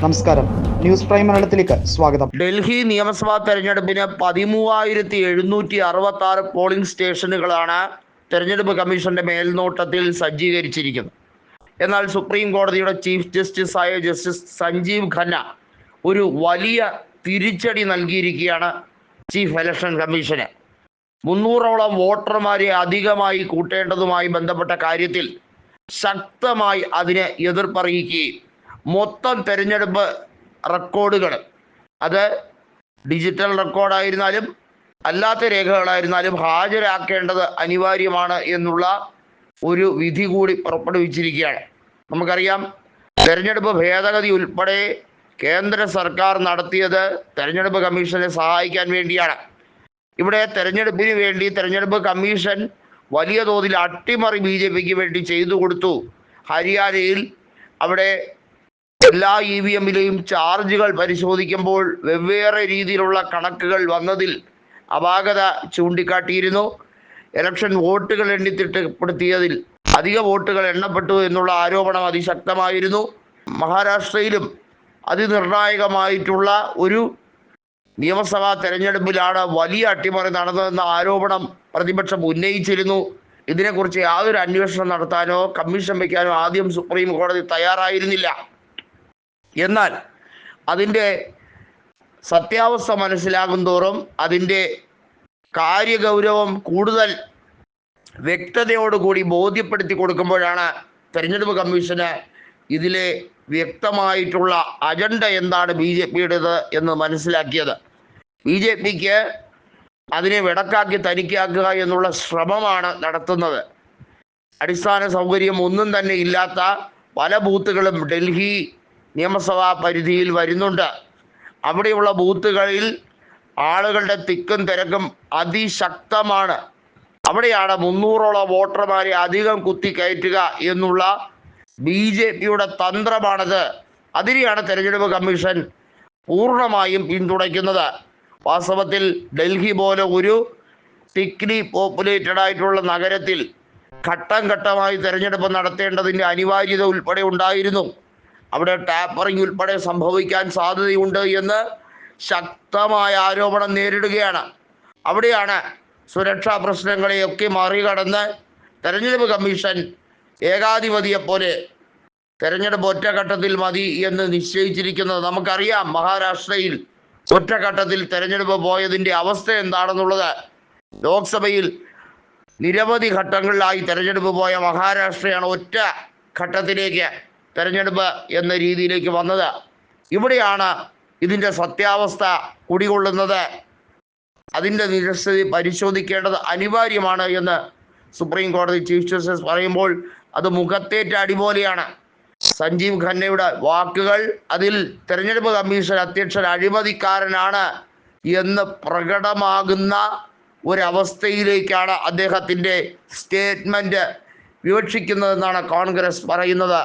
നമസ്കാരം. News prime മലയാളത്തിലേക്ക് സ്വാഗതം. ഡൽഹി നിയമസഭാ തെരഞ്ഞെടുപ്പിന് പതിമൂവായിരത്തി എഴുന്നൂറ്റി അറുപത്തി ആറ് പോളിംഗ് സ്റ്റേഷനുകളാണ് തെരഞ്ഞെടുപ്പ് കമ്മീഷന്റെ മേൽനോട്ടത്തിൽ സജ്ജീകരിച്ചിരിക്കുന്നത്. എന്നാൽ സുപ്രീം കോടതിയുടെ ചീഫ് ജസ്റ്റിസ് ആയ ജസ്റ്റിസ് സഞ്ജീവ് ഖന്ന ഒരു വലിയ തിരിച്ചടി നൽകിയിരിക്കുകയാണ് ചീഫ് ഇലക്ഷൻ കമ്മീഷന്. മുന്നൂറോളം വോട്ടർമാരെ അധികമായി കൂട്ടേണ്ടതുമായി ബന്ധപ്പെട്ട കാര്യത്തിൽ ശക്തമായി അതിനെ എതിർപ്പറിയിക്കുകയും മൊത്തം തെരഞ്ഞെടുപ്പ് റെക്കോർഡുകൾ. അത് ഡിജിറ്റൽ റെക്കോർഡായിരുന്നാലും അല്ലാത്ത രേഖകളായിരുന്നാലും ഹാജരാക്കേണ്ടത് അനിവാര്യമാണ് എന്നുള്ള ഒരു വിധി കൂടി പുറപ്പെടുവിച്ചിരിക്കുകയാണ്. നമുക്കറിയാം തെരഞ്ഞെടുപ്പ് ഭേദഗതി ഉൾപ്പെടെ കേന്ദ്ര സർക്കാർ നടത്തിയത് തെരഞ്ഞെടുപ്പ് കമ്മീഷനെ സഹായിക്കാൻ വേണ്ടിയാണ്. ഇവിടെ തെരഞ്ഞെടുപ്പിന് വേണ്ടി തെരഞ്ഞെടുപ്പ് കമ്മീഷൻ വലിയ തോതിൽ അട്ടിമറി ബി ജെ പിക്ക് വേണ്ടി ചെയ്തു കൊടുത്തു. ഹരിയാനയിൽ അവിടെ എല്ലാ ഇ വി എമ്മിലെയും ചാർജുകൾ പരിശോധിക്കുമ്പോൾ വെവ്വേറെ രീതിയിലുള്ള കണക്കുകൾ വന്നതിൽ അപാകത ചൂണ്ടിക്കാട്ടിയിരുന്നു. ഇലക്ഷൻ വോട്ടുകൾ എണ്ണിത്തിട്ടപ്പെടുത്തിയതിൽ അധിക വോട്ടുകൾ എണ്ണപ്പെട്ടു എന്നുള്ള ആരോപണം അതിശക്തമായിരുന്നു. മഹാരാഷ്ട്രയിലും അതിനിർണായകമായിട്ടുള്ള ഒരു നിയമസഭാ തെരഞ്ഞെടുപ്പിലാണ് വലിയ അട്ടിമറി നടന്നതെന്ന ആരോപണം പ്രതിപക്ഷം ഉന്നയിച്ചിരുന്നു. ഇതിനെക്കുറിച്ച് യാതൊരു അന്വേഷണം നടത്താനോ കമ്മീഷൻ വയ്ക്കാനോ ആദ്യം സുപ്രീം കോടതി തയ്യാറായിരുന്നില്ല. എന്നാൽ അതിന്റെ സത്യാവസ്ഥ മനസ്സിലാകും തോറും അതിന്റെ കാര്യഗൗരവം കൂടുതൽ വ്യക്തതയോടുകൂടി ബോധ്യപ്പെടുത്തി കൊടുക്കുമ്പോഴാണ് തെരഞ്ഞെടുപ്പ് കമ്മീഷന് ഇതിലെ വ്യക്തമായിട്ടുള്ള അജണ്ട എന്താണ് ബി ജെ പിയുടേത് എന്ന് മനസ്സിലാക്കിയത്. ബി ജെ പിക്ക് അതിനെ വെടക്കാക്കി തനിക്കാക്കുക എന്നുള്ള ശ്രമമാണ് നടത്തുന്നത്. അടിസ്ഥാന സൗകര്യം ഒന്നും തന്നെ ഇല്ലാത്ത പല ബൂത്തുകളും ഡൽഹി നിയമസഭാ പരിധിയിൽ വരുന്നുണ്ട്. അവിടെയുള്ള ബൂത്തുകളിൽ ആളുകളുടെ തിക്കും തിരക്കും അതിശക്തമാണ്. അവിടെയാണ് മുന്നൂറോളം വോട്ടർമാരെ അധികം കുത്തി കയറ്റുക എന്നുള്ള ബി ജെ പിയുടെ തന്ത്രമാണത്. അതിനെയാണ് തെരഞ്ഞെടുപ്പ് കമ്മീഷൻ പൂർണമായും പിന്തുണയ്ക്കുന്നത്. വാസ്തവത്തിൽ ഡൽഹി പോലെ ഒരു തിക്ലി പോപ്പുലേറ്റഡ് ആയിട്ടുള്ള നഗരത്തിൽ ഘട്ടം ഘട്ടമായി തെരഞ്ഞെടുപ്പ് നടത്തേണ്ടതിന്റെ അനിവാര്യത ഉൾപ്പെടെ ഉണ്ടായിരുന്നു. അവിടെ ടാപ്പറിംഗ് ഉൾപ്പെടെ സംഭവിക്കാൻ സാധ്യതയുണ്ട് എന്ന് ശക്തമായ ആരോപണം നേരിടുകയാണ്. അവിടെയാണ് സുരക്ഷാ പ്രശ്നങ്ങളെയൊക്കെ മറികടന്ന് തെരഞ്ഞെടുപ്പ് കമ്മീഷൻ ഏകാധിപതിയെ പോലെ തെരഞ്ഞെടുപ്പ് ഒറ്റഘട്ടത്തിൽ മതി എന്ന് നിശ്ചയിച്ചിരിക്കുന്നത് നമുക്കറിയാം. മഹാരാഷ്ട്രയിൽ ഒറ്റഘട്ടത്തിൽ തെരഞ്ഞെടുപ്പ് പോയതിന്റെ അവസ്ഥ എന്താണെന്നുള്ളത് ലോക്സഭയിൽ നിരവധി ഘട്ടങ്ങളിലായി തെരഞ്ഞെടുപ്പ് പോയ മഹാരാഷ്ട്രയാണ് ഒറ്റ ഘട്ടത്തിലേക്ക് തെരഞ്ഞെടുപ്പ് എന്ന രീതിയിലേക്ക് വന്നത്. ഇവിടെയാണ് ഇതിന്റെ സത്യാവസ്ഥ കുടികൊള്ളുന്നത്. അതിന്റെ നിരസ്ഥിതി പരിശോധിക്കേണ്ടത് അനിവാര്യമാണ് എന്ന് സുപ്രീം കോടതി ചീഫ് ജസ്റ്റിസ് പറയുമ്പോൾ അത് മുഖത്തേറ്റ അടിപോലെയാണ് സഞ്ജീവ് ഖന്നയുടെ വാക്കുകൾ അതിൽ തെരഞ്ഞെടുപ്പ് കമ്മീഷൻ അധ്യക്ഷൻ അഴിമതിക്കാരനാണ് എന്ന് പ്രകടമാകുന്ന ഒരവസ്ഥയിലേക്കാണ് അദ്ദേഹത്തിന്റെ സ്റ്റേറ്റ്മെന്റ് വിവക്ഷിക്കുന്നതെന്നാണ് കോൺഗ്രസ് പറയുന്നത്.